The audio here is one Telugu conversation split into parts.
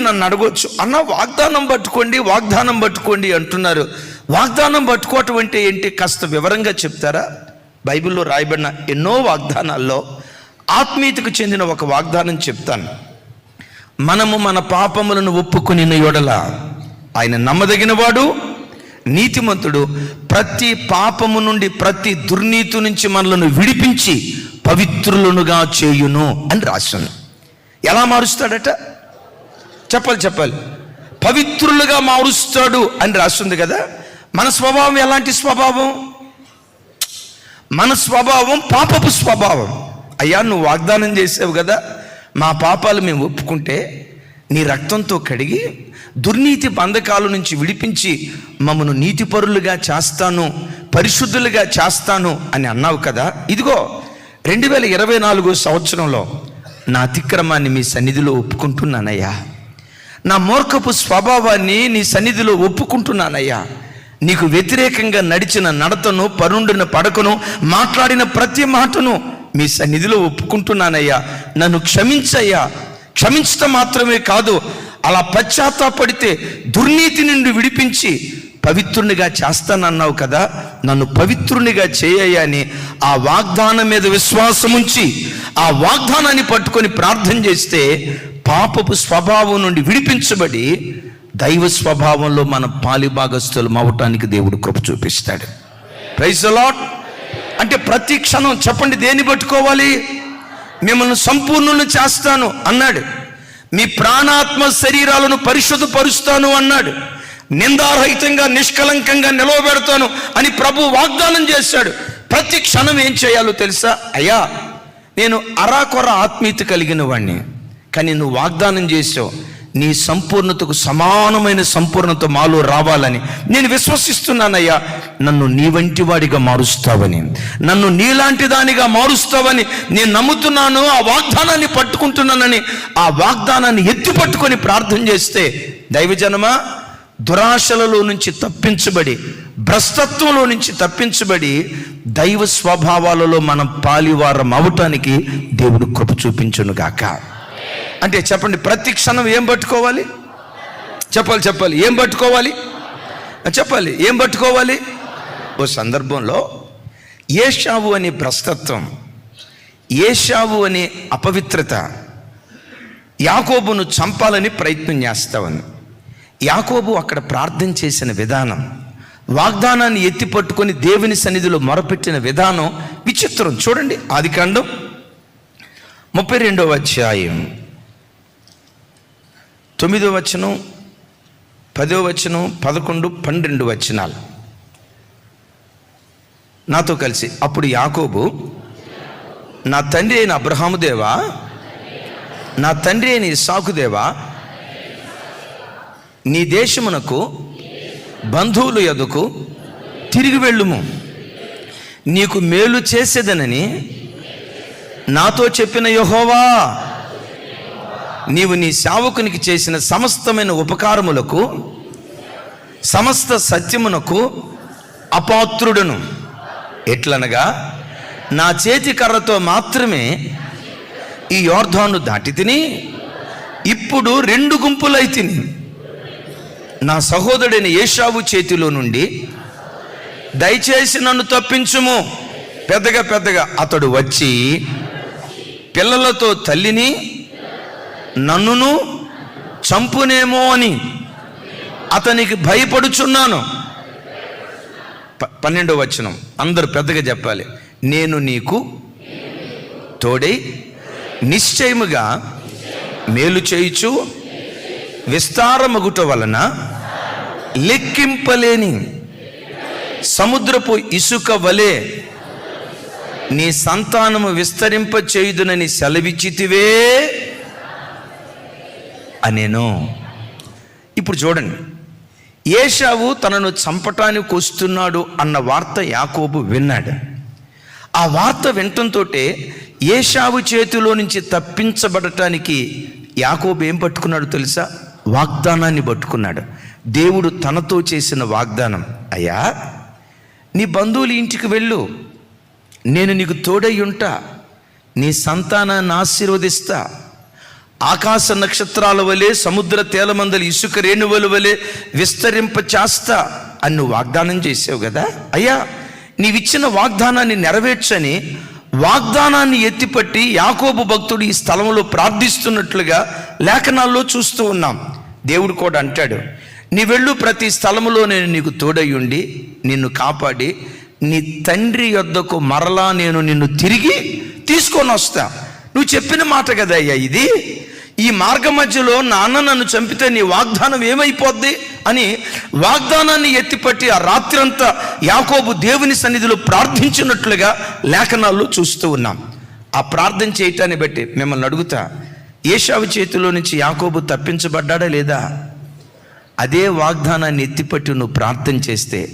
మీరు నన్ను అడగొచ్చు. అన్న వాగ్దానం పట్టుకోండి వాగ్దానం పట్టుకోండి అంటున్నారు. వాగ్దానం పట్టుకోవటం అంటే ఏంటి? కాస్త వివరంగా చెప్తారా? బైబిల్లో రాయబడిన ఎన్నో వాగ్దానాల్లో ఆత్మీయతకు చెందిన ఒక వాగ్దానం చెప్తాను. మనము మన పాపములను ఒప్పుకుని యొడల ఆయన నమ్మదగినవాడు నీతిమంతుడు ప్రతి పాపము నుండి ప్రతి దుర్నీతి నుంచి మనలను విడిపించి పవిత్రులనుగా చేయును అని రాశాను. ఎలా మారుస్తాడట? చెప్పాలి చెప్పాలి. పవిత్రులుగా మారుస్తాడు అని రాస్తుంది కదా. మన స్వభావం ఎలాంటి స్వభావం? మన స్వభావం పాపపు స్వభావం. అయ్యా నువ్వు వాగ్దానం చేసావు కదా. మా పాపాలు మేము ఒప్పుకుంటే నీ రక్తంతో కడిగి దుర్నీతి బంధకాల నుంచి విడిపించి మమ్మను నీతిపరులుగా చేస్తాను పరిశుద్ధులుగా చేస్తాను అని అన్నావు కదా. ఇదిగో రెండు వేల ఇరవై నాలుగు సంవత్సరంలో నా అతిక్రమాన్ని మీ సన్నిధిలో ఒప్పుకుంటున్నానయ్యా. నా మూర్ఖపు స్వభావాన్ని నీ సన్నిధిలో ఒప్పుకుంటున్నానయ్యా. నీకు వ్యతిరేకంగా నడిచిన నడతను పరుండిన పడకను మాట్లాడిన ప్రతి మాటను మీ సన్నిధిలో ఒప్పుకుంటున్నానయ్యా. నన్ను క్షమించయ్యా. క్షమించటం మాత్రమే కాదు అలా పశ్చాత్తాపడితే దుర్నీతి నుండి విడిపించి పవిత్రునిగా చేస్తానన్నావు కదా. నన్ను పవిత్రునిగా చేయయ్యా అని ఆ వాగ్దానం మీద విశ్వాసం ఉంచి ఆ వాగ్దానాన్ని పట్టుకొని ప్రార్థన చేస్తే పాపపు స్వభావం నుండి విడిపించబడి దైవ స్వభావంలో మన పాలిభాగస్తులం అవటానికి దేవుడు కృప చూపిస్తాడు. ప్రైజ్ లాట్ అంటే ప్రతి క్షణం చెప్పండి దేన్ని పట్టుకోవాలి? మిమ్మల్ని సంపూర్ణులను చేస్తాను అన్నాడు. మీ ప్రాణాత్మ శరీరాలను పరిశుద్ధపరుస్తాను అన్నాడు. నిందారహితంగా నిష్కలంకంగా నిలవబెడతాను అని ప్రభు వాగ్దానం చేశాడు. ప్రతి క్షణం ఏం చేయాలో తెలుసా? అయ్యా నేను అరాకొర ఆత్మీయత కలిగిన వాడిని కానీ నువ్వు వాగ్దానం చేసావు. నీ సంపూర్ణతకు సమానమైన సంపూర్ణత మాలో రావాలని నేను విశ్వసిస్తున్నానయ్యా. నన్ను నీ వంటి వాడిగా మారుస్తావని నన్ను నీలాంటి దానిగా మారుస్తావని నేను నమ్ముతున్నాను ఆ వాగ్దానాన్ని పట్టుకుంటున్నానని ఆ వాగ్దానాన్ని ఎత్తి పట్టుకొని ప్రార్థన చేస్తే దైవజనమా దురాశలలో నుంచి తప్పించబడి భ్రష్టత్వంలో నుంచి తప్పించబడి దైవ స్వభావాలలో మనం పాలివారం అవటానికి దేవుడు కృప చూపించును గాక అంటే చెప్పండి ప్రతి క్షణం ఏం పట్టుకోవాలి? చెప్పాలి చెప్పాలి. ఏం పట్టుకోవాలి? చెప్పాలి ఏం పట్టుకోవాలి? ఓ సందర్భంలో ఏషావు అనే భ్రష్టత్వం ఏషావు అనే అపవిత్రత యాకోబును చంపాలని ప్రయత్నం చేస్తావని యాకోబు అక్కడ ప్రార్థన చేసిన విధానం వాగ్దానాన్ని ఎత్తి పట్టుకొని దేవుని సన్నిధిలో మొరపెట్టిన విధానం విచిత్రం. చూడండి ఆది కాండం ముప్పై రెండవ అధ్యాయం. తొమ్మిదో వచనం పదో వచనం పదకొండు పన్నెండు వచనాలు. నాతో కలిసి అప్పుడు యాకోబు నా తండ్రి అయిన అబ్రహాముదేవా నా తండ్రి అయిన ఇసాకుదేవా నీ దేశమునకు బంధువులు ఎదుకు తిరిగి వెళ్ళుము. నీకు మేలు చేసేదనని నాతో చెప్పిన యహోవా నీవు నీ సేవకునికి చేసిన సమస్తమైన ఉపకారములకు సమస్త సత్యమునకు అపాత్రుడను. ఎట్లనగా నా చేతి కర్రతో మాత్రమే ఈ యోర్ధాను దాటి తిని ఇప్పుడు రెండు గుంపులై తిని నా సహోదరుడైన ఏషావు చేతిలో నుండి దయచేసి నన్ను తప్పించుము. పెద్దగా పెద్దగా అతడు వచ్చి పిల్లలతో తల్లిని నన్నును చంపునేమో అని అతనికి భయపడుచున్నాను. ప- పన్నెండో వచనం. అందరూ పెద్దగా చెప్పాలి. నేను నీకు తోడై నిశ్చయముగా మేలు చేయుచు విస్తారమగుట వలన లెక్కింపలేని సముద్రపు ఇసుక వలె నీ సంతానము విస్తరింప చేయుదునని సెలవిచ్చితివే అనేను. ఇప్పుడు చూడండి. ఏషావు తనను చంపటానికి వస్తున్నాడు అన్న వార్త యాకోబు విన్నాడు. ఆ వార్త వినటంతో ఏషావు చేతిలో నుంచి తప్పించబడటానికి యాకోబు ఏం పట్టుకున్నాడు తెలుసా? వాగ్దానాన్ని పట్టుకున్నాడు. దేవుడు తనతో చేసిన వాగ్దానం. అయ్యా నీ బంధువుల ఇంటికి వెళ్ళు. నేను నీకు తోడై ఉంటా నీ సంతానాన్ని ఆశీర్వదిస్తా. ఆకాశ నక్షత్రాల వలె సముద్ర తేలమందలి ఇసుక రేణువల వలె విస్తరింప చేస్తా అని నువ్వు వాగ్దానం చేసావు కదా? అయ్యా నీవిచ్చిన వాగ్దానాన్ని నెరవేర్చని వాగ్దానాన్ని ఎత్తిపట్టి యాకోబు భక్తుడు ఈ స్థలంలో ప్రార్థిస్తున్నట్లుగా లేఖనాల్లో చూస్తూ ఉన్నాం. దేవుడు కూడా అంటాడు నీ వెళ్ళు ప్రతి స్థలములో నేను నీకు తోడయ్యుండి నిన్ను కాపాడి నీ తండ్రి యొద్దకు మరలా నేను నిన్ను తిరిగి తీసుకొని వస్తా. నువ్వు చెప్పిన మాట కదా అయ్యా ఇది? ఈ మార్గ మధ్యలో నాన్న నన్ను చంపితే నీ వాగ్దానం ఏమైపోద్ది? అని వాగ్దానాన్ని ఎత్తిపట్టి ఆ రాత్రంతా యాకోబు దేవుని సన్నిధిలో ప్రార్థించినట్లుగా లేఖనాల్లో చూస్తూ ఉన్నాం. ఆ ప్రార్థన చేయటాన్ని బట్టి మిమ్మల్ని అడుగుతా ఏషావు చేతిలో నుంచి యాకోబు తప్పించబడ్డాడా లేదా? అదే వాగ్దానాన్ని ఎత్తిపట్టి నువ్వు ప్రార్థన చేస్తే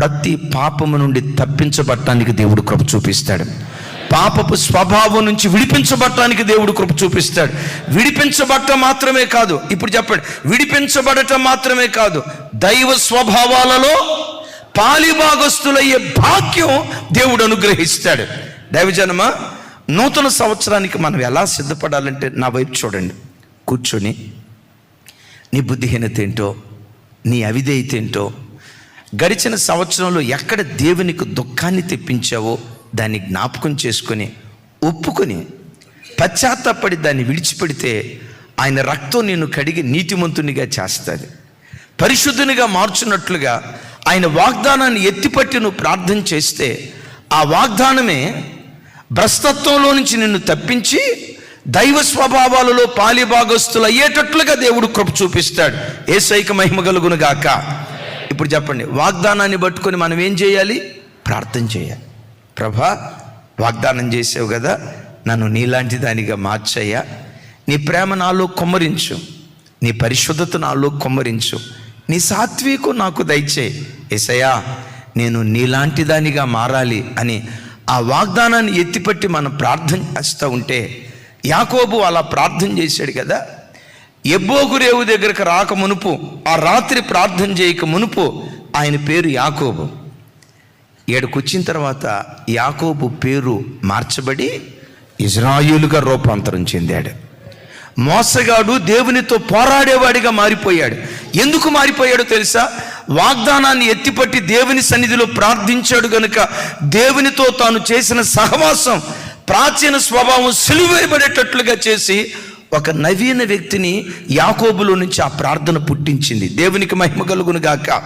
ప్రతి పాపము నుండి తప్పించబట్టానికి దేవుడు కృప చూపిస్తాడు. పాపపు స్వభావం నుంచి విడిపించబడటానికి దేవుడు కృప చూపిస్తాడు. విడిపించబట్ట మాత్రమే కాదు ఇప్పుడు చెప్పండి విడిపించబడటం మాత్రమే కాదు దైవ స్వభావాలలో పాలిభాగస్తులయ్యే భాగ్యం దేవుడు అనుగ్రహిస్తాడు. దైవజనమ నూతన సంవత్సరానికి మనం ఎలా సిద్ధపడాలంటే నా వైపు చూడండి. కూర్చొని నీ బుద్ధిహీనత ఏంటో నీ అవిధేయత ఏంటో గడిచిన సంవత్సరంలో ఎక్కడ దేవునికి దుఃఖాన్ని తెప్పించావో దాన్ని జ్ఞాపకం చేసుకొని ఒప్పుకొని పశ్చాత్తాపడి దాన్ని విడిచిపెడితే ఆయన రక్తం నిన్ను కడిగి నీతిమంతునిగా చేస్తుంది. పరిశుద్ధునిగా మార్చున్నట్లుగా ఆయన వాగ్దానాన్ని ఎత్తిపట్టి నువ్వు ప్రార్థన చేస్తే ఆ వాగ్దానమే భ్రస్తత్వంలో నుంచి నిన్ను తప్పించి దైవ స్వభావాలలో పాలిభాగస్తులు అయ్యేటట్లుగా దేవుడు కృప చూపిస్తాడు. ఏ సైక మహిమ కలుగునుగాక. ఇప్పుడు చెప్పండి వాగ్దానాన్ని పట్టుకొని మనం ఏం చేయాలి? ప్రార్థన చేయాలి. ప్రభా వాగ్దానం చేసావు కదా నన్ను నీలాంటి దానిగా మార్చయ్యా. నీ ప్రేమ నాలో కొమ్మరించు. నీ పరిశుద్ధత నాలో కొమ్మరించు. నీ సాత్వికు నాకు దయచేయి ఎసయా నేను నీలాంటి దానిగా మారాలి అని ఆ వాగ్దానాన్ని ఎత్తిపట్టి మనం ప్రార్థన చేస్తూ ఉంటే యాకోబు అలా ప్రార్థన చేశాడు కదా ఎబ్బోగురేవు దగ్గరకు రాక మునుపు ఆ రాత్రి ప్రార్థన చేయక మునుపు ఆయన పేరు యాకోబు. ఏడుకొచ్చిన తర్వాత యాకోబు పేరు మార్చబడి ఇజ్రాయిలుగా రూపాంతరం చెందాడు. మోసగాడు దేవునితో పోరాడేవాడిగా మారిపోయాడు. ఎందుకు మారిపోయాడో తెలుసా? వాగ్దానాన్ని ఎత్తిపట్టి దేవుని సన్నిధిలో ప్రార్థించాడు గనుక దేవునితో తాను చేసిన సహవాసం ప్రాచీన స్వభావం సిలువేయబడేటట్లుగా చేసి ఒక నవీన వ్యక్తిని యాకోబులో నుంచి ఆ ప్రార్థన పుట్టించింది. దేవునికి మహిమ కలుగును గాక.